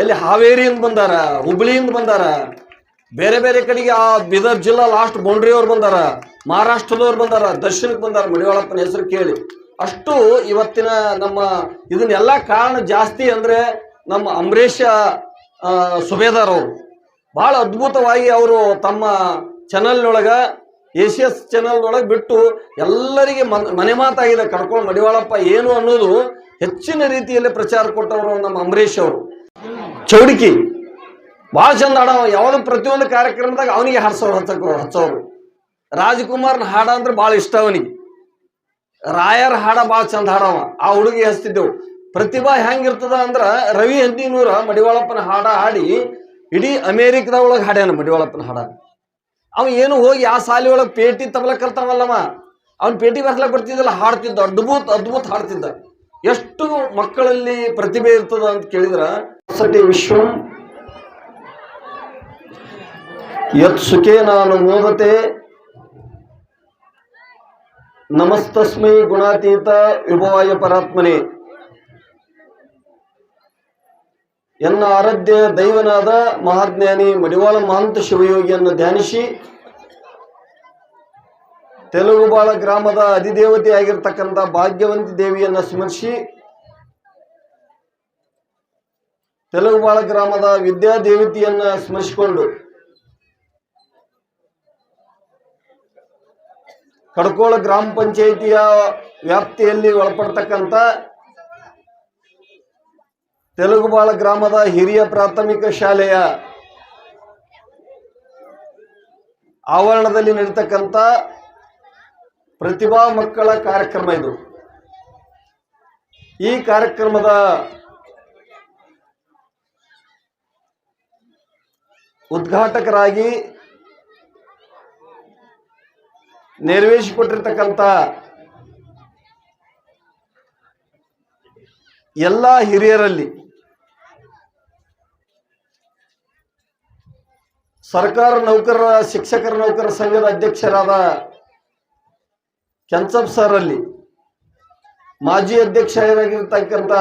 ಎಲ್ಲಿ ಹಾವೇರಿಯಿಂದ ಬಂದಾರ, ಹುಬ್ಳಿಯಿಂದ ಬಂದಾರ, ಬೇರೆ ಬೇರೆ ಕಡೆಗೆ ಆ ಬೀದರ್ ಜಿಲ್ಲಾ ಲಾಸ್ಟ್ ಬೌಂಡ್ರಿಯವ್ರು ಬಂದಾರ, ಮಹಾರಾಷ್ಟ್ರದವ್ರು ಬಂದಾರ ದರ್ಶನಕ್ಕೆ ಬಂದಾರ, ಮಡಿವಾಳಪ್ಪನ ಹೆಸರು ಕೇಳಿ. ಅಷ್ಟು ಇವತ್ತಿನ ನಮ್ಮ ಇದನ್ನೆಲ್ಲ ಕಾರಣ ಜಾಸ್ತಿ ಅಂದ್ರೆ ನಮ್ಮ ಅಂಬರೀಷ ಸುಬೇದಾರ್ ಅವರು. ಬಹಳ ಅದ್ಭುತವಾಗಿ ಅವರು ತಮ್ಮ ಚಾನಲ್ನೊಳಗೆ ಒಳಗ ಏಷಿಯಸ್ ಚಾನಲ್ ಒಳಗೆ ಬಿಟ್ಟು ಎಲ್ಲರಿಗೆ ಮನೆ ಮಾತಾಗಿದೆ, ಕರ್ಕೊಂಡು ಮಡಿವಾಳಪ್ಪ ಏನು ಅನ್ನೋದು ಹೆಚ್ಚಿನ ರೀತಿಯಲ್ಲಿ ಪ್ರಚಾರ ಕೊಟ್ಟವರು ನಮ್ಮ ಅಂಬರೀಷ್ ಅವರು. ಚೌಡಿಕಿ. ಭಾಳ ಚಂದ ಹಾಡವ. ಯಾವ್ದು ಪ್ರತಿಯೊಂದು ಕಾರ್ಯಕ್ರಮದಾಗ ಅವನಿಗೆ ಹಾಡ್ಸೋರು ಹಚ್ಚಕ್ರು ಹಚ್ಚೋರು. ರಾಜ್ಕುಮಾರ್ನ ಹಾಡ ಅಂದ್ರೆ ಭಾಳ ಇಷ್ಟ ಅವನಿಗೆ. ರಾಯರ್ ಹಾಡ ಭಾಳ ಚಂದ ಹಾಡವ. ಆ ಹುಡುಗಿ ಹಚ್ತಿದ್ದೆವು. ಪ್ರತಿಭಾ ಹೆಂಗಿರ್ತದ ಅಂದ್ರ ರವಿ ಹಂದಿನೂರ ಮಡಿವಾಳಪ್ಪನ ಹಾಡ ಹಾಡಿ ಇಡೀ ಅಮೇರಿಕದ ಒಳಗೆ ಹಾಡ್ಯಾನ ಮಡಿವಾಳಪ್ಪನ ಹಾಡ. ಅವ ಏನು ಹೋಗಿ ಆ ಸಾಲಿ ಒಳಗೆ ಪೇಟಿ ತಬಲ ಕರ್ತಾವಲ್ಲವ ಅವ್ನ ಪೇಟಿ ಬರ್ಲಕ್ ಬರ್ತಿದ್ದಲ್ಲ, ಹಾಡ್ತಿದ್ದ. ಅದ್ಭುತ ಅದ್ಭುತ ಹಾಡ್ತಿದ್ದ. ಎಷ್ಟು ಮಕ್ಕಳಲ್ಲಿ ಪ್ರತಿಭೆ ಇರ್ತದ ಅಂತ ಕೇಳಿದ್ರ? ಸಟಿ ವಿಶ್ವಂ. ಯತ್ ಸುಖೇ ನಾನು ಮೋದತೆ ನಮಸ್ತಸ್ಮೈ ಗುಣಾತೀತ ವಿಭವಾಯ ಪರಾತ್ಮನೆ. ಎನ್ನ ಆರಾಧ್ಯ ದೈವನಾದ ಮಹಾಜ್ಞಾನಿ ಮಡಿವಾಳ ಮಹಂತ ಶಿವಯೋಗಿಯನ್ನು ಧ್ಯಾನಿಸಿ ತೆಲುಗುಬಾಳ ಗ್ರಾಮದ ಅಧಿದೇವತೆ ಆಗಿರ್ತಕ್ಕಂಥ ಭಾಗ್ಯವಂತಿ ದೇವಿಯನ್ನು ಸ್ಮರಿಸಿ ತೆಲುಗುಬಾಳ ಗ್ರಾಮದ ವಿದ್ಯಾದೇವತೆಯನ್ನ ಸ್ಮರಿಸಿಕೊಂಡು ಕಡ್ಕೋಳ ಗ್ರಾಮ ಪಂಚಾಯಿತಿಯ ವ್ಯಾಪ್ತಿಯಲ್ಲಿ ಒಳಪಡ್ತಕ್ಕಂಥ ತೆಲುಗುಬಾಳ ಗ್ರಾಮದ ಹಿರಿಯ ಪ್ರಾಥಮಿಕ ಶಾಲೆಯ ಆವರಣದಲ್ಲಿ ನಡೀತಕ್ಕಂಥ ಪ್ರತಿಭಾ ಮಕ್ಕಳ ಕಾರ್ಯಕ್ರಮ ಇದು. ಈ ಕಾರ್ಯಕ್ರಮದ ಉದ್ಘಾಟಕರಾಗಿ ನೆರವೇರಿಸಿಕೊಟ್ಟಿರ್ತಕ್ಕಂಥ ಎಲ್ಲ ಹಿರಿಯರಲ್ಲಿ ಸರ್ಕಾರ ನೌಕರರ, ಶಿಕ್ಷಕರ ನೌಕರರ ಸಂಘದ ಅಧ್ಯಕ್ಷರಾದ ಕೆಂಚಪ್ ಸರ್ ಅಲ್ಲಿ ಮಾಜಿ ಅಧ್ಯಕ್ಷರಾಗಿರ್ತಕ್ಕಂಥ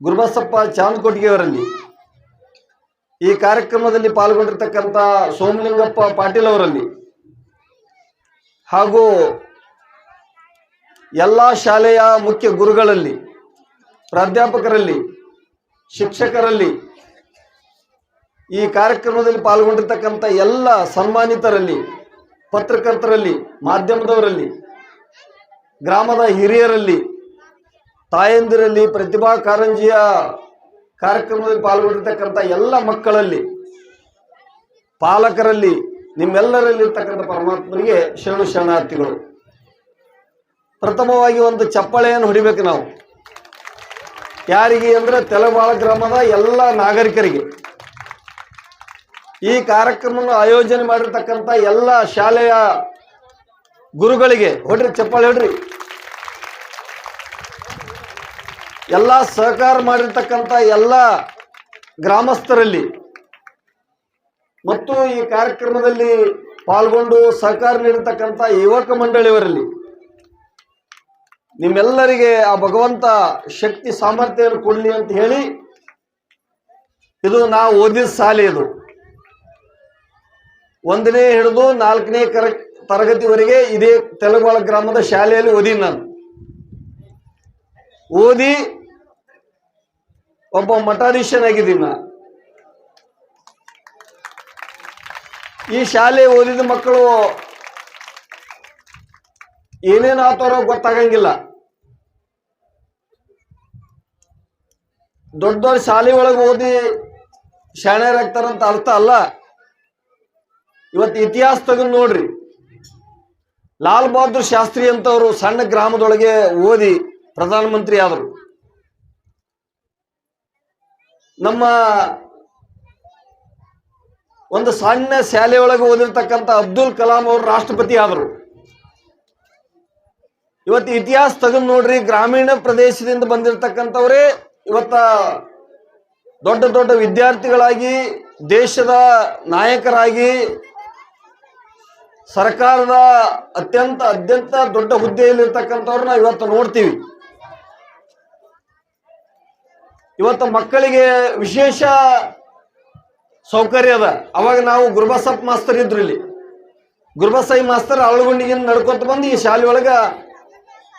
ಗುರುಬಸಪ್ಪ ಚಾಂದ್ಕೊಟ್ಟಿಗೆಯವರಲ್ಲಿ ಈ ಕಾರ್ಯಕ್ರಮದಲ್ಲಿ ಪಾಲ್ಗೊಂಡಿರ್ತಕ್ಕಂಥ ಸೋಮಲಿಂಗಪ್ಪ ಪಾಟೀಲ್ ಅವರಲ್ಲಿ ಹಾಗೂ ಎಲ್ಲ ಶಾಲೆಯ ಮುಖ್ಯ ಗುರುಗಳಲ್ಲಿ, ಪ್ರಾಧ್ಯಾಪಕರಲ್ಲಿ, ಶಿಕ್ಷಕರಲ್ಲಿ ಈ ಕಾರ್ಯಕ್ರಮದಲ್ಲಿ ಪಾಲ್ಗೊಂಡಿರ್ತಕ್ಕಂಥ ಎಲ್ಲ ಸನ್ಮಾನಿತರಲ್ಲಿ ಪತ್ರಕರ್ತರಲ್ಲಿ, ಮಾಧ್ಯಮದವರಲ್ಲಿ, ಗ್ರಾಮದ ಹಿರಿಯರಲ್ಲಿ, ತಾಯಂದಿರಲ್ಲಿ ಪ್ರತಿಭಾ ಕಾರಂಜಿಯ ಕಾರ್ಯಕ್ರಮದಲ್ಲಿ ಪಾಲ್ಗೊಂಡಿರ್ತಕ್ಕಂಥ ಎಲ್ಲ ಮಕ್ಕಳಲ್ಲಿ, ಪಾಲಕರಲ್ಲಿ, ನಿಮ್ಮೆಲ್ಲರಲ್ಲಿರ್ತಕ್ಕಂಥ ಪರಮಾತ್ಮನಿಗೆ ಶರಣು ಶರಣಾರ್ಥಿಗಳು. ಪ್ರಥಮವಾಗಿ ಒಂದು ಚಪ್ಪಾಳೆಯನ್ನು ಹೊಡಿಬೇಕು ನಾವು. ಯಾರಿಗೆ ಅಂದರೆ ತೆಲಬಾಳ ಗ್ರಾಮದ ಎಲ್ಲ ನಾಗರಿಕರಿಗೆ. ಈ ಕಾರ್ಯಕ್ರಮವನ್ನು ಆಯೋಜನೆ ಮಾಡಿರ್ತಕ್ಕಂಥ ಎಲ್ಲ ಶಾಲೆಯ ಗುರುಗಳಿಗೆ, ಹೊಡ್ರಿ ಚಪ್ಪಾಳೆ ಹೊಡ್ರಿ. ಎಲ್ಲ ಸಹಕಾರ ಮಾಡಿರ್ತಕ್ಕಂಥ ಎಲ್ಲ ಗ್ರಾಮಸ್ಥರಲ್ಲಿ ಮತ್ತು ಈ ಕಾರ್ಯಕ್ರಮದಲ್ಲಿ ಪಾಲ್ಗೊಂಡು ಸಹಕಾರ ನೀಡಿರ್ತಕ್ಕಂಥ ಯುವಕ ಮಂಡಳಿಯವರಲ್ಲಿ ನಿಮ್ಮೆಲ್ಲರಿಗೆ ಆ ಭಗವಂತ ಶಕ್ತಿ ಸಾಮರ್ಥ್ಯವನ್ನು ಕೊಡಲಿ ಅಂತ ಹೇಳಿ ಇದು ನಾವು ಓದಿದ ಶಾಲೆ ಇದು. ಒಂದನೇ ಹಿಡಿದು ನಾಲ್ಕನೇ ಕರ, ತರಗತಿವರೆಗೆ ಇದೇ ತೆಲಗೋಳ ಗ್ರಾಮದ ಶಾಲೆಯಲ್ಲಿ ಓದಿನಿ ನಾನು. ಓದಿ ಒಬ್ಬ ಮಠಾಧೀಶನಾಗಿದ್ದೀನಿ ನಾ ಈ ಶಾಲೆ ಓದಿದ ಮಕ್ಕಳು ಏನೇನು ಆತಾರೋ ಗೊತ್ತಾಗಂಗಿಲ್ಲ. ದೊಡ್ಡ ದೊಡ್ಡ ಶಾಲೆ ಒಳಗೆ ಓದಿ ಶಾಣ್ಯರಾಗ್ತಾರಂತ ಅರ್ಥ ಅಲ್ಲ. ಇವತ್ತು ಇತಿಹಾಸ ತೆಗೆದು ನೋಡ್ರಿ. ಲಾಲ್ ಬಹದ್ದೂರ್ ಶಾಸ್ತ್ರಿ ಅಂತವರು ಸಣ್ಣ ಗ್ರಾಮದೊಳಗೆ ಓದಿ ಪ್ರಧಾನಮಂತ್ರಿ ಆದರು. ನಮ್ಮ ಒಂದು ಸಣ್ಣ ಶಾಲೆಯೊಳಗೆ ಓದಿರ್ತಕ್ಕಂಥ ಅಬ್ದುಲ್ ಕಲಾಂ ಅವರು ರಾಷ್ಟ್ರಪತಿ ಆದರು. ಇವತ್ತು ಇತಿಹಾಸ ತೆಗೆದು ನೋಡ್ರಿ, ಗ್ರಾಮೀಣ ಪ್ರದೇಶದಿಂದ ಬಂದಿರತಕ್ಕಂಥವರೇ ಇವತ್ತ ದೊಡ್ಡ ದೊಡ್ಡ ವಿದ್ಯಾರ್ಥಿಗಳಾಗಿ, ದೇಶದ ನಾಯಕರಾಗಿ ಸರ್ಕಾರದ ಅತ್ಯಂತ ಅತ್ಯಂತ ದೊಡ್ಡ ಹುದ್ದೆಯಲ್ಲಿರ್ತಕ್ಕಂಥವ್ರನ್ನ ಇವತ್ತು ನೋಡ್ತೀವಿ. ಇವತ್ತು ಮಕ್ಕಳಿಗೆ ವಿಶೇಷ ಸೌಕರ್ಯ ಅದ. ಅವಾಗ ನಾವು ಗುರುಬಸಪ್ಪ ಮಾಸ್ತರ್ ಇದ್ರು ಇಲ್ಲಿ. ಗುರುಬಸೈ ಮಾಸ್ತರ್ ಅಳಗುಂಡಿಗೆ ನಡ್ಕೊತ ಬಂದು ಈ ಶಾಲೆ ಒಳಗ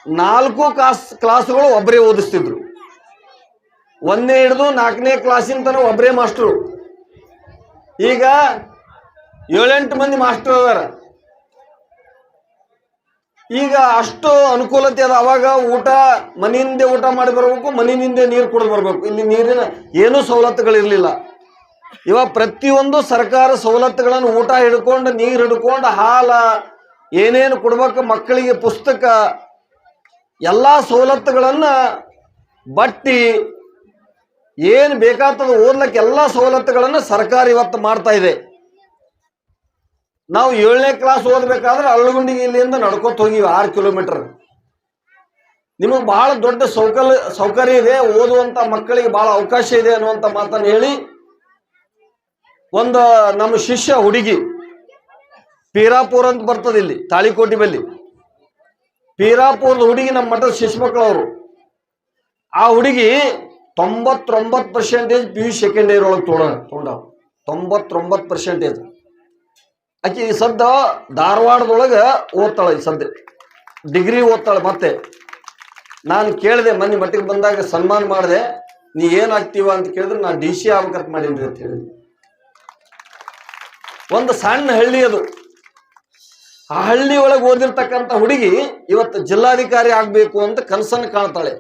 ನಾಲ್ಕು ಕ್ಲಾಸ್, ಕ್ಲಾಸ್ಗಳು ಒಬ್ಬರೇ ಓದಿಸ್ತಿದ್ರು. ಒಂದನೇ ಹಿಡಿದು ನಾಲ್ಕನೇ ಕ್ಲಾಸಿನ ತನಕ ಒಬ್ಬರೇ ಮಾಸ್ಟ್ರು. ಈಗ ಏಳೆಂಟು ಮಂದಿ ಮಾಸ್ಟರ್ ಅದಾರ. ಈಗ ಅಷ್ಟು ಅನುಕೂಲತೆ ಅದ. ಅವಾಗ ಊಟ ಮನೆಯಿಂದೆ ಊಟ ಮಾಡಿ ಬರಬೇಕು ಮನೆಯಿಂದೆ ನೀರು ಕುಡಿದು ಬರ್ಬೇಕು. ಇಲ್ಲಿ ನೀರಿನ ಏನೂ ಸವಲತ್ತುಗಳಿರಲಿಲ್ಲ. ಇವಾಗ ಪ್ರತಿಯೊಂದು ಸರ್ಕಾರ ಸವಲತ್ತುಗಳನ್ನು ಊಟ ಹಿಡ್ಕೊಂಡು, ನೀರು ಹಿಡ್ಕೊಂಡು, ಹಾಲ, ಏನೇನು ಕೊಡ್ಬೇಕು ಮಕ್ಕಳಿಗೆ ಪುಸ್ತಕ, ಎಲ್ಲ ಸವಲತ್ತುಗಳನ್ನು ಬಟ್ಟಿ, ಏನು ಬೇಕಾಗ್ತದೆ ಓದ್ಲಿಕ್ಕೆ ಎಲ್ಲ ಸವಲತ್ತುಗಳನ್ನು ಸರ್ಕಾರ ಇವತ್ತು ಮಾಡ್ತಾ ಇದೆ. ನಾವು ಏಳನೇ ಕ್ಲಾಸ್ ಓದ್ಬೇಕಾದ್ರೆ ಅಳ್ಳಗುಂಡಿ ಇಲ್ಲಿಂದ ನಡ್ಕೊತ ಹೋಗಿವಿ ಆರು ಕಿಲೋಮೀಟರ್ ನಿಮಗೆ ಬಹಳ ದೊಡ್ಡ ಸೌಕಲ್, ಸೌಕರ್ಯ ಇದೆ, ಓದುವಂತ ಮಕ್ಕಳಿಗೆ ಬಹಳ ಅವಕಾಶ ಇದೆ ಅನ್ನುವಂಥ ಮಾತನ್ನು ಹೇಳಿ ಒಂದು ನಮ್ಮ ಶಿಷ್ಯ ಹುಡುಗಿ ಪೀರಾಪುರ ಅಂತ ಬರ್ತದೆ ಇಲ್ಲಿ, ತಾಳಿಕೋಟಿ ಬಲ್ಲಿ. ಪೀರಾಪುರದ ಹುಡುಗಿ ನಮ್ಮ ಮಠದ ಶಿಶು ಮಕ್ಕಳವರು ಆ ಹುಡುಗಿ ತೊಂಬತ್ತೊಂಬತ್ತು percentage P U second year ಒಳಗೆ ತೊಗೊಂಡ ತೊಂಬತ್ತೊಂಬತ್ತು ಪರ್ಸೆಂಟೇಜ್ ಆಕಿ ಈ ಸದ್ದ ಧಾರವಾಡದೊಳಗೆ ಓದ್ತಾಳೆ ಈ ಸದ್ಯ. ಡಿಗ್ರಿ ಓದ್ತಾಳೆ ಮತ್ತೆ. ನಾನು ಕೇಳಿದೆ, ಮೊನ್ನೆ ಮಟ್ಟಿಗೆ ಬಂದಾಗ ಸನ್ಮಾನ ಮಾಡಿದೆ, ನೀ ಏನಾಗ್ತೀವ ಅಂತ ಕೇಳಿದ್ರೆ ನಾನು ಡಿ ಸಿ ಆಗ್ಬೇಕಂತ ಮಾಡೀನಿ ಅಂತ ಹೇಳಿದ್ರು ಒಂದು ಸಣ್ಣ ಹಳ್ಳಿ ಅದು. ಆ ಹಳ್ಳಿ ಒಳಗೆ ಓದಿರ್ತಕ್ಕಂಥ ಹುಡುಗಿ ಇವತ್ತು ಜಿಲ್ಲಾಧಿಕಾರಿ ಆಗಬೇಕು ಅಂತ ಕನಸನ್ನು ಕಾಣ್ತಾಳೆ.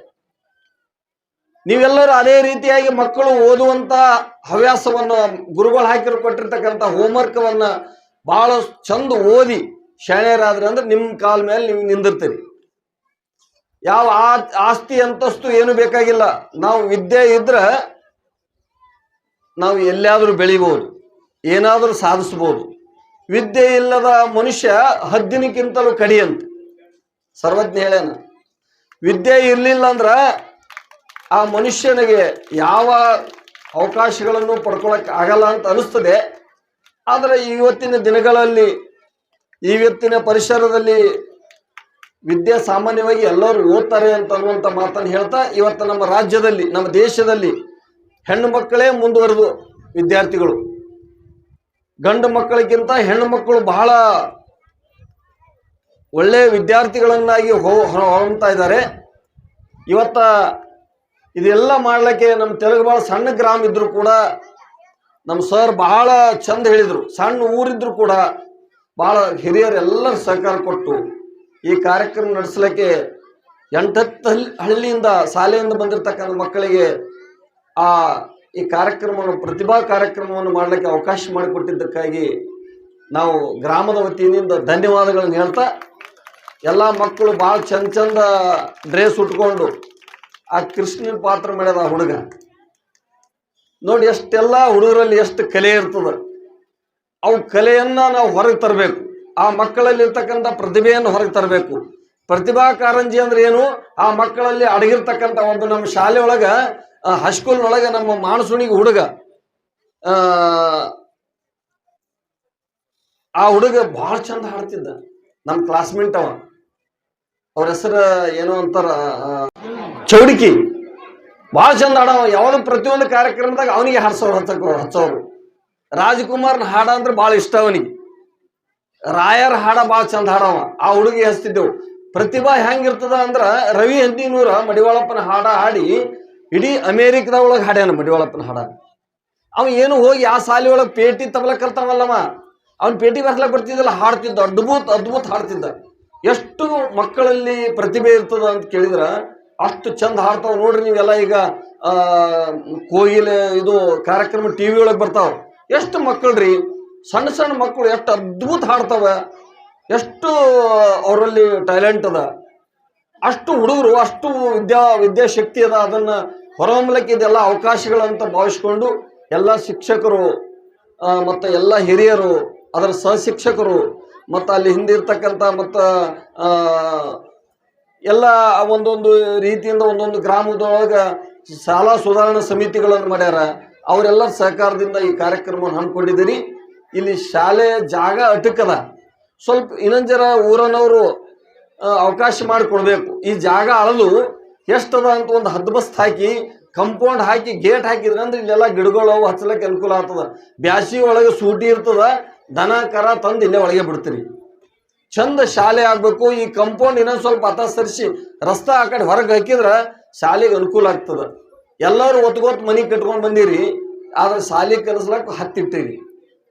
ನೀವೆಲ್ಲರೂ ಅದೇ ರೀತಿಯಾಗಿ ಮಕ್ಕಳು ಓದುವಂತ ಹವ್ಯಾಸವನ್ನು ಗುರುಗಳು ಹಾಕಿರು ಕೊಟ್ಟಿರ್ತಕ್ಕಂಥ ಹೋಮ್ವರ್ಕ್ವನ್ನ ಬಹಳ ಚಂದ ಓದಿ ಶಾಣ್ಯರಾದ್ರೆ ಅಂದ್ರೆ ನಿಮ್ಮ ಕಾಲ ಮೇಲೆ ನೀವು ನಿಂದಿರ್ತೀರಿ. ಯಾವ ಆಸ್ತಿ ಅಂತಸ್ತು ಏನು ಬೇಕಾಗಿಲ್ಲ. ನಾವು ವಿದ್ಯೆ ಇದ್ರೆ ನಾವು ಎಲ್ಲಿಯಾದರೂ ಬೆಳಿಬೋದು, ಏನಾದರೂ ಸಾಧಿಸ್ಬೋದು. ವಿದ್ಯೆ ಇಲ್ಲದ ಮನುಷ್ಯ ಹದ್ದಿನಕ್ಕಿಂತಲೂ ಕಡಿಯಂತ. ಸರ್ವಜ್ಞ ಹೇಳ್ಯಾನ, ವಿದ್ಯೆ ಇರಲಿಲ್ಲ ಅಂದ್ರೆ ಆ ಮನುಷ್ಯನಿಗೆ ಯಾವ ಅವಕಾಶಗಳನ್ನು ಪಡ್ಕೊಳಕ್ ಆಗಲ್ಲ ಅಂತ ಅನಿಸ್ತದೆ. ಆದರೆ ಇವತ್ತಿನ ದಿನಗಳಲ್ಲಿ ಇವತ್ತಿನ ಪರಿಸರದಲ್ಲಿ ವಿದ್ಯೆ ಸಾಮಾನ್ಯವಾಗಿ ಎಲ್ಲರೂ ಓದ್ತಾರೆ ಅಂತ ಅನ್ನುವಂಥ ಮಾತನ್ನು ಹೇಳ್ತಾ, ಇವತ್ತು ನಮ್ಮ ರಾಜ್ಯದಲ್ಲಿ, ನಮ್ಮ ದೇಶದಲ್ಲಿ ಹೆಣ್ಣು ಮಕ್ಕಳೇ ಮುಂದುವರೆದು ವಿದ್ಯಾರ್ಥಿಗಳು. ಗಂಡು ಮಕ್ಕಳಿಗಿಂತ ಹೆಣ್ಣು ಮಕ್ಕಳು ಬಹಳ ಒಳ್ಳೆಯ ವಿದ್ಯಾರ್ಥಿಗಳನ್ನಾಗಿ ಹೋ ಹೊಂತಾ ಇದ್ದಾರೆ. ಇವತ್ತ ಇದೆಲ್ಲ ಮಾಡಲಿಕ್ಕೆ ನಮ್ಮ ತೆಲುಗು ಭಾಳ ಸಣ್ಣ ಗ್ರಾಮ ಇದ್ದರೂ ಕೂಡ ನಮ್ಮ ಸರ್ ಬಹಳ ಚಂದ ಹೇಳಿದರು. ಸಣ್ಣ ಊರಿದ್ರು ಕೂಡ ಬಹಳ ಹಿರಿಯರು ಎಲ್ಲರೂ ಸಹಕಾರ ಕೊಟ್ಟು ಈ ಕಾರ್ಯಕ್ರಮ ನಡೆಸಲಿಕ್ಕೆ ಎಂಟತ್ತು ಹಳ್ಳಿ ಹಳ್ಳಿಯಿಂದ ಶಾಲೆಯಿಂದ ಬಂದಿರತಕ್ಕಂಥ ಮಕ್ಕಳಿಗೆ ಆ, ಈ ಕಾರ್ಯಕ್ರಮವನ್ನು, ಪ್ರತಿಭಾ ಕಾರ್ಯಕ್ರಮವನ್ನು ಮಾಡಲಿಕ್ಕೆ ಅವಕಾಶ ಮಾಡಿಕೊಟ್ಟಿದ್ದಕ್ಕಾಗಿ ನಾವು ಗ್ರಾಮದ ವತಿಯಿಂದ ಧನ್ಯವಾದಗಳನ್ನು ಹೇಳ್ತಾ, ಎಲ್ಲ ಮಕ್ಕಳು ಭಾಳ ಚಂದ ಚಂದ ಡ್ರೆಸ್ ಉಟ್ಕೊಂಡು ಆ ಕೃಷ್ಣನ ಪಾತ್ರ ಮಾಡ್ಯದ ಹುಡುಗ. ನೋಡಿ ಎಷ್ಟೆಲ್ಲ ಹುಡುಗರಲ್ಲಿ ಎಷ್ಟು ಕಲೆ ಇರ್ತದೆ. ಅವು ಕಲೆಯನ್ನ ನಾವು ಹೊರಗೆ ತರಬೇಕು. ಆ ಮಕ್ಕಳಲ್ಲಿ ಇರ್ತಕ್ಕಂಥ ಪ್ರತಿಭೆಯನ್ನು ಹೊರಗೆ ತರಬೇಕು. ಪ್ರತಿಭಾ ಕಾರಂಜಿ ಅಂದ್ರೆ ಏನು? ಆ ಮಕ್ಕಳಲ್ಲಿ ಅಡಗಿರ್ತಕ್ಕಂಥ ಒಂದು ನಮ್ಮ ಶಾಲೆ ಒಳಗ ಹೈಸ್ಕೂಲ್ ಒಳಗ ನಮ್ಮ ಮಾನಸುಣಿಗೆ ಹುಡುಗ ಆ, ಹುಡುಗ ಬಹಳ ಚಂದ ಹಾಡ್ತಿದ್ದ. ನಮ್ಮ ಕ್ಲಾಸ್ಮೇಟ್ ಅವ. ಅವ್ರ ಹೆಸರು ಏನೋ ಅಂತಾರ? ಚೌಡಿಕಿ. ಭಾಳ ಚಂದ ಹಾಡವ ಯಾವ್ದು ಪ್ರತಿಯೊಂದು ಕಾರ್ಯಕ್ರಮದಾಗ ಅವನಿಗೆ ಹಾಡ್ಸೋರು ಹಚ್ಚಕ್ರು ಹಚ್ಚೋರು ರಾಜ್ಕುಮಾರ್ನ ಹಾಡ ಅಂದ್ರೆ ಭಾಳ ಇಷ್ಟ ಅವನಿಗೆ. ರಾಯರ್ ಹಾಡ ಭಾಳ ಚಂದ ಹಾಡವ ಆ ಹುಡುಗಿ ಹಚ್ತಿದ್ದೆವು. ಪ್ರತಿಭಾ ಹೆಂಗಿರ್ತದ ಅಂದ್ರ ರವಿ ಹಂದಿನೂರ ಮಡಿವಾಳಪ್ಪನ ಹಾಡ ಹಾಡಿ ಇಡೀ ಅಮೇರಿಕದ ಒಳಗೆ ಹಾಡ್ಯಾನ ಮಡಿವಾಳಪ್ಪನ ಹಾಡ. ಅವ ಏನು ಹೋಗಿ ಆ ಸಾಲಿ ಒಳಗೆ ಪೇಟಿ ತಬಲ ಕಲ್ತಾವಲ್ಲವ ಅವ್ನ ಪೇಟಿ ಬರ್ಲಕ್ ಬರ್ತಿದ್ದಲ್ಲ ಹಾಡ್ತಿದ್ದ. ಅದ್ಭುತ ಅದ್ಭುತ ಹಾಡ್ತಿದ್ದ. ಎಷ್ಟು ಮಕ್ಕಳಲ್ಲಿ ಪ್ರತಿಭೆ ಇರ್ತದ ಅಂತ ಕೇಳಿದ್ರ ಅಷ್ಟು ಚಂದ ಹಾಡ್ತಾವ ನೋಡ್ರಿ ನೀವೆಲ್ಲ ಈಗ ಕೋಗಿಲೆ ಇದು ಕಾರ್ಯಕ್ರಮ ಟಿ ವಿ ಒಳಗೆ ಬರ್ತಾವ. ಎಷ್ಟು ಮಕ್ಕಳ್ರಿ, ಸಣ್ಣ ಸಣ್ಣ ಮಕ್ಕಳು ಎಷ್ಟು ಅದ್ಭುತ ಹಾಡ್ತಾವ, ಎಷ್ಟು ಅವರಲ್ಲಿ ಟ್ಯಾಲೆಂಟ್ ಅದ. ಅಷ್ಟು ಹುಡುಗರು, ಅಷ್ಟು ವಿದ್ಯಾ, ವಿದ್ಯಾಶಕ್ತಿ ಅದ. ಅದನ್ನ ಹೊರಹೊಮ್ಮಲಿಕ್ಕೆ ಇದೆಲ್ಲ ಅವಕಾಶಗಳಂತ ಭಾವಿಸ್ಕೊಂಡು ಎಲ್ಲ ಶಿಕ್ಷಕರು ಮತ್ತು ಎಲ್ಲ ಹಿರಿಯರು, ಅದರ ಸಹಶಿಕ್ಷಕರು ಮತ್ತು ಅಲ್ಲಿ ಹಿಂದಿರ್ತಕ್ಕಂಥ ಮತ್ತು ಎಲ್ಲ ಒಂದೊಂದು ರೀತಿಯಿಂದ ಒಂದೊಂದು ಗ್ರಾಮದೊಳಗೆ ಶಾಲಾ ಸುಧಾರಣಾ ಸಮಿತಿಗಳನ್ನು ಮಾಡ್ಯಾರ. ಅವರೆಲ್ಲ ಸಹಕಾರದಿಂದ ಈ ಕಾರ್ಯಕ್ರಮವನ್ನು ಹಮ್ಮಿಕೊಂಡಿದ್ದೀರಿ ಇಲ್ಲಿ ಶಾಲೆ ಜಾಗ ಅಟಕದ. ಸ್ವಲ್ಪ ಇನ್ನೊಂದು ಜರ ಊರನವರು ಅವಕಾಶ ಮಾಡಿಕೊಡ್ಬೇಕು. ಈ ಜಾಗ ಅಳಲು ಎಷ್ಟದ ಅಂತ ಒಂದು ಹದ್ಬಸ್ತ್ ಹಾಕಿ, ಕಂಪೌಂಡ್ ಹಾಕಿ, ಗೇಟ್ ಹಾಕಿದ್ರೆ ಅಂದ್ರೆ ಇಲ್ಲೆಲ್ಲ ಗಿಡಗಳು ಅವು ಹಚ್ಚಲಕ್ಕೆ ಅನುಕೂಲ ಆಗ್ತದ. ಬ್ಯಾಸಿ ಒಳಗೆ ಸೂಟಿ ಇರ್ತದ. ದನ, ಕರ ತಂದು ಇಲ್ಲೇ ಒಳಗೆ ಬಿಡ್ತೀರಿ. ಚಂದ ಶಾಲೆ ಆಗ್ಬೇಕು, ಈ ಕಂಪೌಂಡ್ ಇನ್ನೊಂದ್ ಸ್ವಲ್ಪ ಹತ ಸರಿಸಿ ರಸ್ತಾ ಆ ಕಡೆ ಹೊರಗೆ ಹಾಕಿದ್ರ ಶಾಲೆಗೆ ಅನುಕೂಲ ಆಗ್ತದ. ಎಲ್ಲರೂ ಒತ್ಕೊತ್ ಮನಿ ಕಟ್ಕೊಂಡ್ ಬಂದಿರಿ, ಆದ್ರೆ ಶಾಲೆ ಕಲಿಸ್ಲಕ್ ಹತ್ತಿಟ್ಟಿರಿ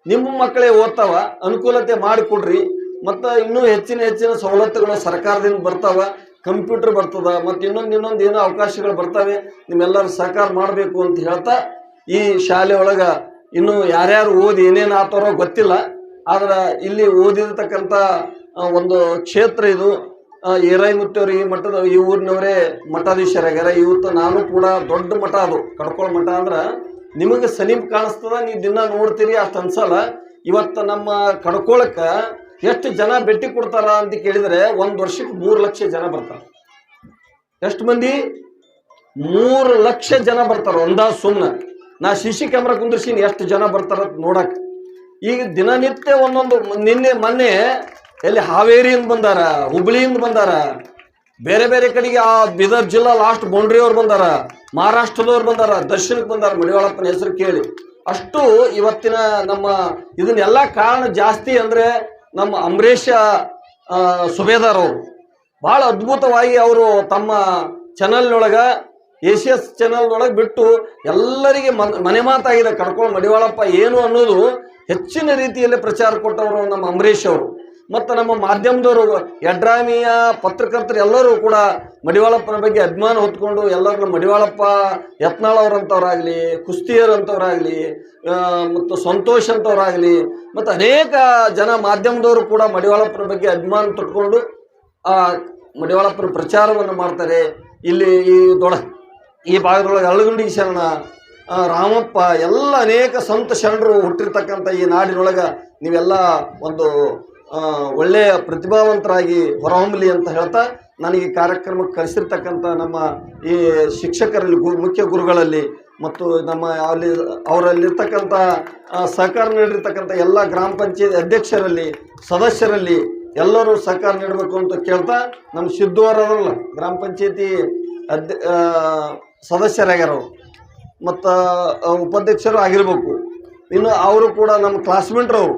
ನಿಮ್ಮ ಮಕ್ಕಳೇ ಓದ್ತಾವ, ಅನುಕೂಲತೆ ಮಾಡಿಕೊಡ್ರಿ, ಮತ್ತು ಇನ್ನೂ ಹೆಚ್ಚಿನ ಹೆಚ್ಚಿನ ಸವಲತ್ತುಗಳು ಸರ್ಕಾರದಿಂದ ಬರ್ತಾವ ಕಂಪ್ಯೂಟರ್ ಬರ್ತದ, ಮತ್ತು ಇನ್ನೊಂದು ಇನ್ನೊಂದು ಏನೋ ಅವಕಾಶಗಳು ಬರ್ತವೆ, ನಿಮ್ಮೆಲ್ಲರೂ ಸಹಕಾರ ಮಾಡಬೇಕು ಅಂತ ಹೇಳ್ತಾ, ಈ ಶಾಲೆ ಒಳಗ ಇನ್ನು ಯಾರ್ಯಾರು ಓದಿ ಏನೇನು ಆತಾರೋ ಗೊತ್ತಿಲ್ಲ, ಆದ್ರೆ ಇಲ್ಲಿ ಓದಿರ್ತಕ್ಕಂಥ ಒಂದು ಕ್ಷೇತ್ರ ಇದು. ಏರಾಯ್ಮುತ್ತವ್ರು ಮಠದ, ಈ ಊರಿನವರೇ ಮಠಾಧೀಶರಾಗ್ಯಾರ. ಇವತ್ತು ನಾನು ಕೂಡ ದೊಡ್ಡ ಮಠ ಅದು, ಕಡ್ಕೊಳ್ ಮಠ ಅಂದ್ರೆ. ನಿಮಗೆ ಸಲೀಮ್ ಕಾಣಿಸ್ತದ ನೀವು ದಿನ ನೋಡ್ತೀರಿ, ಅಷ್ಟು ಅನ್ಸಲ್ಲ. ಇವತ್ತು ನಮ್ಮ ಕಡ್ಕೊಳಕ್ಕೆ ಎಷ್ಟು ಜನ ಭೇಟಿ ಕೊಡ್ತಾರ ಅಂತ ಕೇಳಿದ್ರೆ ಒಂದು ವರ್ಷಕ್ಕೆ ಮೂರು ಲಕ್ಷ ಜನ ಬರ್ತಾರೆ. ಎಷ್ಟು ಮಂದಿ? ಮೂರು ಲಕ್ಷ ಜನ ಬರ್ತಾರೆ, ಒಂದಾ ಸುಮ್ಮನೆ ನಾ ಸಿ ಸಿ ಕ್ಯಾಮ್ರಾ ಕುಂದಿರ್ಸೀನಿ, ಎಷ್ಟು ಜನ ಬರ್ತಾರ ಅಂತ ನೋಡಕ್. ಈಗ ದಿನನಿತ್ಯ ಒಂದೊಂದು, ನಿನ್ನೆ, ಮೊನ್ನೆ ಎಲ್ಲಿ ಹಾವೇರಿಯಿಂದ ಬಂದಾರ, ಹುಬ್ಳಿಯಿಂದ ಬಂದಾರ, ಬೇರೆ ಬೇರೆ ಕಡೆಗೆ ಆ ಬೀದರ್ ಜಿಲ್ಲಾ ಲಾಸ್ಟ್ ಬೌಂಡ್ರಿ ಅವ್ರು ಬಂದಾರ, ಮಹಾರಾಷ್ಟ್ರದವ್ರು ಬಂದಾರ ದರ್ಶನಕ್ಕೆ ಬಂದಾರ, ಮಡಿವಾಳಪ್ಪನ ಹೆಸರು ಕೇಳಿ. ಅಷ್ಟು ಇವತ್ತಿನ ನಮ್ಮ ಇದನ್ನೆಲ್ಲ ಕಾರಣ ಜಾಸ್ತಿ ಅಂದ್ರೆ ನಮ್ಮ ಅಂಬರೀಷ ಸುಬೇದಾರ್ ಅವರು. ಬಹಳ ಅದ್ಭುತವಾಗಿ ಅವರು ತಮ್ಮ ಚಾನಲ್ನೊಳಗ ಏಷಿಯಸ್ ಚಾನಲ್ನೊಳಗೆ ಬಿಟ್ಟು ಎಲ್ಲರಿಗೆ ಮನ್- ಮನೆ ಮಾತಾಗಿದೆ, ಕರ್ಕೊಂಡು ಮಡಿವಾಳಪ್ಪ ಏನು ಅನ್ನೋದು ಹೆಚ್ಚಿನ ರೀತಿಯಲ್ಲಿ ಪ್ರಚಾರ ಕೊಟ್ಟವರು ನಮ್ಮ ಅಂಬರೀಷ್ ಅವರು. ಮತ್ತು ನಮ್ಮ ಮಾಧ್ಯಮದವರು ಯಡ್ರಾಮಿಯ ಪತ್ರಕರ್ತರು ಎಲ್ಲರೂ ಕೂಡ ಮಡಿವಾಳಪ್ಪನ ಬಗ್ಗೆ ಅಭಿಮಾನ ಹೊತ್ಕೊಂಡು ಎಲ್ಲರೂ ಮಡಿವಾಳಪ್ಪ ಯತ್ನಾಳ್ ಅವರಂಥವ್ರಾಗಲಿ ಕುಸ್ತಿಯರ್ ಅಂತವ್ರಾಗಲಿ ಮತ್ತು ಸಂತೋಷ್ ಅಂಥವ್ರಾಗಲಿ ಮತ್ತು ಅನೇಕ ಜನ ಮಾಧ್ಯಮದವರು ಕೂಡ ಮಡಿವಾಳಪ್ಪನ ಬಗ್ಗೆ ಅಭಿಮಾನ ತೊಟ್ಕೊಂಡು, ಆ, ಮಡಿವಾಳಪ್ಪನ ಪ್ರಚಾರವನ್ನು ಮಾಡ್ತಾರೆ. ಇಲ್ಲಿ ಈ ದೊಡ ಈ ಭಾಗದೊಳಗೆ ಅಳಗುಂಡಿ ಶರಣ ರಾಮಪ್ಪ, ಎಲ್ಲ ಅನೇಕ ಸಂತ ಶರಣರು ಹುಟ್ಟಿರ್ತಕ್ಕಂಥ ಈ ನಾಡಿನೊಳಗೆ ನೀವೆಲ್ಲ ಒಂದು ಒಳ್ಳೆಯ ಪ್ರತಿಭಾವಂತರಾಗಿ ಹೊರಹೊಮ್ಮಲಿ ಅಂತ ಹೇಳ್ತಾ ನನಗೆ ಕಾರ್ಯಕ್ರಮಕ್ಕೆ ಕರೆಸಿರ್ತಕ್ಕಂಥ ನಮ್ಮ ಈ ಶಿಕ್ಷಕರಲ್ಲಿ ಗು, ಮುಖ್ಯ ಗುರುಗಳಲ್ಲಿ ಮತ್ತು ನಮ್ಮ ಅಲ್ಲಿ, ಅವರಲ್ಲಿರ್ತಕ್ಕಂಥ ಸಹಕಾರ ನೀಡಿರ್ತಕ್ಕಂಥ ಎಲ್ಲ ಗ್ರಾಮ ಪಂಚಾಯತ್ ಅಧ್ಯಕ್ಷರಲ್ಲಿ, ಸದಸ್ಯರಲ್ಲಿ ಎಲ್ಲರೂ ಸಹಕಾರ ನೀಡಬೇಕು ಅಂತ ಕೇಳ್ತಾ ನಮ್ಮ ಸಿದ್ದುವರಲ್ಲ ಗ್ರಾಮ ಪಂಚಾಯತಿ ಅಧ್ಯ ಸದಸ್ಯರಾಗ್ಯಾರ ಮತ್ತು ಉಪಾಧ್ಯಕ್ಷರು ಆಗಿರಬೇಕು. ಇನ್ನು ಅವರು ಕೂಡ ನಮ್ಮ ಕ್ಲಾಸ್ಮೇಟ್ರವರು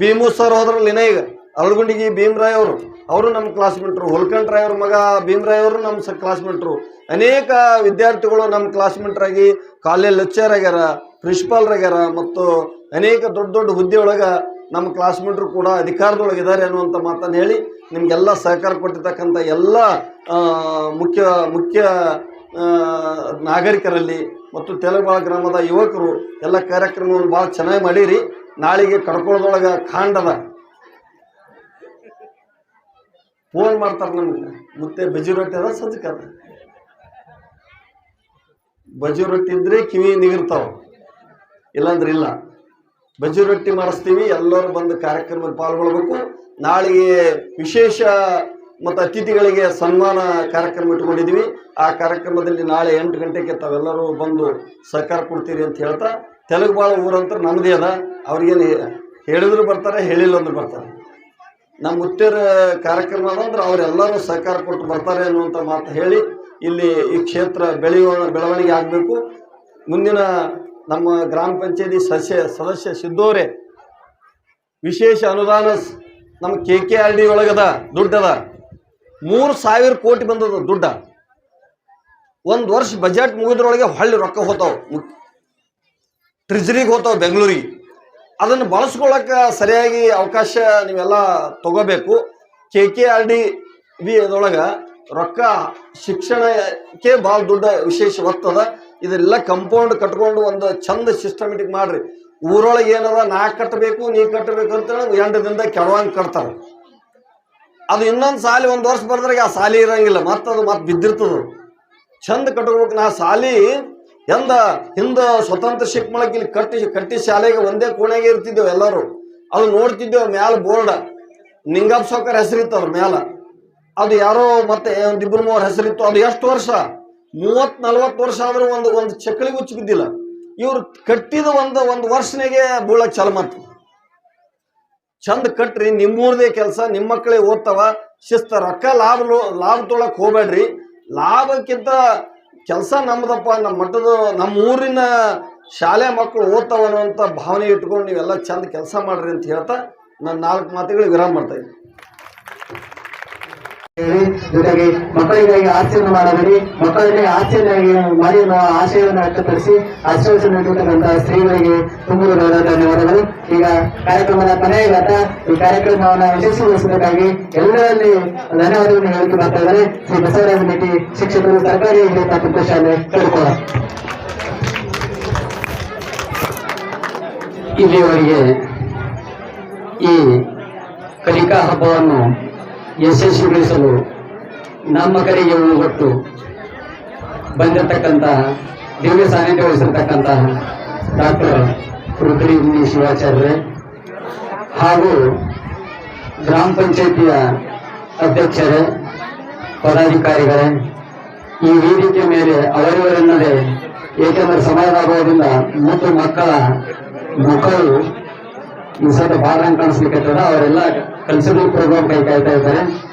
ಭೀಮು ಸರ್ ಹೋದ್ರಲ್ಲ ಇನ್ನ ಈಗ ಅಳಗುಂಡಿಗೆ ಭೀಮರಾಯ್ ಅವರು. ಅವರು ನಮ್ಮ ಕ್ಲಾಸ್ಮೇಟ್ರು ಹೊಲ್ಕಂಡ್ರಾಯ್ ಅವ್ರ ಮಗ ಭೀಮರಾಯ್ ಅವರು ನಮ್ಮ ಸ ಕ್ಲಾಸ್ಮೇಟ್ರು ಅನೇಕ ವಿದ್ಯಾರ್ಥಿಗಳು ನಮ್ಮ ಕ್ಲಾಸ್ಮೇಟ್ರಾಗಿ ಕಾಲೇಜ್ ಲೆಕ್ಚರ್ ಆಗ್ಯಾರ ಪ್ರಿನ್ಸಿಪಾಲ್ರಾಗ್ಯಾರ ಮತ್ತು ಅನೇಕ ದೊಡ್ಡ ದೊಡ್ಡ ಹುದ್ದೆ ಒಳಗೆ ನಮ್ಮ ಕ್ಲಾಸ್ಮೇಟ್ರು ಕೂಡ ಅಧಿಕಾರದೊಳಗೆ ಇದ್ದಾರೆ ಅನ್ನುವಂಥ ಮಾತನ್ನು ಹೇಳಿ ನಿಮಗೆಲ್ಲ ಸಹಕಾರ ಕೊಟ್ಟಿರ್ತಕ್ಕಂಥ ಎಲ್ಲ ಮುಖ್ಯ ಮುಖ್ಯ ನಾಗರಿಕರಲ್ಲಿ ಮತ್ತು ತೆಲುಗಾಳ ಗ್ರಾಮದ ಯುವಕರು ಎಲ್ಲ ಕಾರ್ಯಕ್ರಮವನ್ನು ಭಾಳ ಚೆನ್ನಾಗಿ ಮಾಡೀರಿ. ನಾಳೆಗೆ ಕಡ್ಕೊಳದೊಳಗೆ ಕಾಂಡದ ಫೋನ್ ಮಾಡ್ತಾರೆ ನಮ್ಗೆ. ಮತ್ತೆ ಬಜಿ ರೊಟ್ಟಿ ಅದ ಸಜ್ಜಕ ಅದ. ಬಜಿ ರೊಟ್ಟಿ ಇದ್ರೆ ಕಿವಿ ನಿಗಿರ್ತಾವ. ಇಲ್ಲಾಂದ್ರೆ ಇಲ್ಲ. ಬಜಿ ರೊಟ್ಟಿ ಮಾಡಿಸ್ತೀವಿ, ಎಲ್ಲರೂ ಬಂದು ಕಾರ್ಯಕ್ರಮದಲ್ಲಿ ಪಾಲ್ಗೊಳ್ಬೇಕು. ನಾಳೆಗೆ ವಿಶೇಷ ಮತ್ತು ಅತಿಥಿಗಳಿಗೆ ಸನ್ಮಾನ ಕಾರ್ಯಕ್ರಮ ಇಟ್ಕೊಂಡಿದ್ದೀವಿ ಆ ಕಾರ್ಯಕ್ರಮದಲ್ಲಿ ನಾಳೆ ಎಂಟು ಗಂಟೆಗೆ ತಾವೆಲ್ಲರೂ ಬಂದು ಸಹಕಾರ ಕೊಡ್ತೀರಿ ಅಂತ ಹೇಳ್ತಾ ತೆಲುಗು ಭಾಳ ಊರಂತೂ ನಮ್ಮದೇ ಅದ. ಅವ್ರಿಗೇನು ಹೇಳಿದ್ರು ಬರ್ತಾರೆ, ಹೇಳಿಲ್ಲ ಅಂದ್ರೆ ಬರ್ತಾರೆ. ನಮ್ಮ ಮುತ್ತೇರ ಕಾರ್ಯಕ್ರಮ ಅಂದ್ರೆ ಅವರೆಲ್ಲರೂ ಸಹಕಾರ ಕೊಟ್ಟು ಬರ್ತಾರೆ ಅನ್ನುವಂಥ ಮಾತು ಹೇಳಿ ಇಲ್ಲಿ ಈ ಕ್ಷೇತ್ರ ಬೆಳೆಯುವ ಬೆಳವಣಿಗೆ ಆಗಬೇಕು. ಮುಂದಿನ ನಮ್ಮ ಗ್ರಾಮ ಪಂಚಾಯತಿ ಸಸ್ಯ, ಸದಸ್ಯ ಸಿದ್ದೋರೆ ವಿಶೇಷ ಅನುದಾನ ನಮ್ಮ ಕೆ ಕೆ ಆರ್ ಡಿ ಒಳಗದ ದುಡ್ಡದ ಮೂರು ಸಾವಿರ ಕೋಟಿ ಬಂದದ ದುಡ್ಡ. ಒಂದು ವರ್ಷ ಬಜೆಟ್ ಮುಗಿದ್ರೊಳಗೆ ಹೊಳ್ಳಿ ರೊಕ್ಕ ಹೋತಾವ. ಟ್ರಿಜರಿಗೆ ಹೋಗ್ತಾವೆ ಬೆಂಗಳೂರಿಗೆ ಅದನ್ನು ಬಳಸ್ಕೊಳ್ಳೋಕೆ ಸರಿಯಾಗಿ ಅವಕಾಶ ನೀವೆಲ್ಲ ತಗೋಬೇಕು. K K R D B ಅದೊಳಗೆ ರೊಕ್ಕ ಶಿಕ್ಷಣಕ್ಕೆ ಭಾಳ ದೊಡ್ಡ ವಿಶೇಷ ಒತ್ತದ ಇದೆಲ್ಲ ಕಂಪೌಂಡ್ ಕಟ್ಕೊಂಡು ಒಂದು ಚಂದ ಸಿಸ್ಟಮೆಟಿಕ್ ಮಾಡ್ರಿ. ಊರೊಳಗೆ ಏನದ ನಾ ಕಟ್ಟಬೇಕು ನೀ ಕಟ್ಟಬೇಕು ಅಂತೇಳಿ ಎಂಟು ದಿನದ ಕೆಡವಂಗೆ ಕಟ್ತಾರೆ. ಅದು ಇನ್ನೊಂದು ಸಾಲಿ ಒಂದು ವರ್ಷ ಬರ್ದ್ರಾಗ ಆ ಸಾಲಿ ಇರಂಗಿಲ್ಲ. ಮತ್ತದು ಮತ್ತೆ ಬಿದ್ದಿರ್ತದ. ಚಂದ ಕಟ್ಕೋಬೇಕು. ನಾ ಸಾಲಿ ಎಂದ ಹಿಂದ ಸ್ವತಂತ್ರ ಶಿಕ್ಷಣಕ್ಕೆ ಇಲ್ಲಿ ಕಟ್ಟಿ ಕಟ್ಟಿ ಶಾಲೆಗೆ ಒಂದೇ ಕೋಣೆಗೆ ಇರ್ತಿದ್ದೇವೆ ಎಲ್ಲರೂ. ಅದು ನೋಡ್ತಿದ್ದೇವೆ ಮ್ಯಾಲ ಬೋರ್ಡ್. ನಿಂಗಪ್ ಸೌಕರ್ ಹೆಸರಿತ್ತು ಅದ್ರ ಮ್ಯಾಲ. ಅದು ಯಾರೋ ಮತ್ತೆ ಒಂದು ಇಬ್ಬರು ಮೂವರು ಹೆಸರಿತ್ತು. ಅದು ಎಷ್ಟು ವರ್ಷ? ಮೂವತ್ ನಲ್ವತ್ತು ವರ್ಷ ಆದ್ರೂ ಒಂದು ಒಂದು ಚಕ್ಕಳಿ ಹುಚ್ಚು ಬಿದ್ದಿಲ್ಲ. ಇವ್ರು ಕಟ್ಟಿದ ಒಂದು ಒಂದು ವರ್ಷನಾಗೆ ಬೀಳಕ್ ಚಲ ಮಾಡ್ತು. ಚಂದ ಕಟ್ಟ್ರಿ ನಿಮ್ಮೂರ್ದೇ ಕೆಲಸ, ನಿಮ್ಮ ಮಕ್ಕಳಿಗೆ ಓದ್ತಾವ, ಶಿಸ್ತ, ರೊಕ್ಕ ಲಾಭ ಲಾಭ ತೊಳಕ್ ಹೋಗ್ಬೇಡ್ರಿ. ಲಾಭಕ್ಕಿಂತ ಕೆಲಸ ನಮ್ಮದಪ್ಪ ನಮ್ಮ ಮಠದ ನಮ್ಮ ಊರಿನ ಶಾಲೆ ಮಕ್ಕಳು ಓದ್ತಾವ ಅನ್ನುವಂಥ ಭಾವನೆ ಇಟ್ಕೊಂಡು ನೀವೆಲ್ಲ ಚಂದ ಕೆಲಸ ಮಾಡ್ರಿ ಅಂತ ಹೇಳ್ತಾ ನಾನು ನಾಲ್ಕು ಮಾತುಗಳಿಗೆ ವಿರಾಮ ಮಾಡ್ತಾ ಇದ್ದೀನಿ. ಜೊತೆಗೆ ಮಕ್ಕಳಿಗಾಗಿ ಆಚರಣೆ ಮಾಡಬೇಡಿ. ಮಕ್ಕಳಲ್ಲಿ ಆಸೆಯನ್ನಾಗಿ ಮಾಡಿ ಅನ್ನುವ ಆಶಯವನ್ನು ವ್ಯಕ್ತಪಡಿಸಿ ಆಶ್ವಾಸನೆ ನೀಡಿರ್ತಕ್ಕಂತಹ ಶ್ರೀಗಳಿಗೆ ತುಂಬಿರುವ ಧನ್ಯವಾದಗಳು. ಈಗ ಕಾರ್ಯಕ್ರಮದ ಕೊನೆಯ ಘಟ್ಟ ಈ ಕಾರ್ಯಕ್ರಮವನ್ನು ಯಶಸ್ವಿಗೊಳಿಸುವುದಕ್ಕಾಗಿ ಎಲ್ಲರಲ್ಲಿ ಧನ್ಯವಾದಗಳನ್ನು ಹೇಳಿಕೆ ಬರ್ತಾ ಇದ್ದಾರೆ. ಶ್ರೀ ಬಸವರಾಜ ಮೇಟಿ ಶಿಕ್ಷಕರು ಸರ್ಕಾರಿ ಹಿರಿಯ ಪ್ರಾಥಮಿಕ ಶಾಲೆ ಕಳ್ಕೊಳ್ಳ ಇಲ್ಲಿಯವರೆಗೆ ಈ ಕಲಿಕಾ ಹಬ್ಬವನ್ನು ಯಶಸ್ವಿಗೊಳಿಸಲು ನಮ್ಮ ಕಡೆಗೆ ಒಟ್ಟು ಬಂದಿರತಕ್ಕಂತಹ ದಿವ್ಯ ಸಾನ್ನಿಧ್ಯ ವಹಿಸಿರ್ತಕ್ಕಂತಹ ಡಾಕ್ಟರ್ ರುದ್ರಿ ಶಿವಾಚಾರ್ಯರೇ ಹಾಗೂ ಗ್ರಾಮ ಪಂಚಾಯಿತಿಯ ಅಧ್ಯಕ್ಷರೇ, ಪದಾಧಿಕಾರಿಗಳೇ, ಈ ವೇದಿಕೆ ಮೇಲೆ ಅವರಿವರೆನ್ನದೇ ಏಕೆಂದರೆ ಅಭಾವದಿಂದ ಮತ್ತು ಮಕ್ಕಳ ಮಕ್ಕಳು ಈ ಸತ ಭಾಳ ಕಾಣಿಸ್ಲಿಕ್ಕೆ ಅವರೆಲ್ಲ ಕಲ್ಚರಲ್ ಪ್ರೋಗ್ರಾಮ್ ಕೈ ಕಾಯ್ತಾ ಇದ್ದಾರೆ.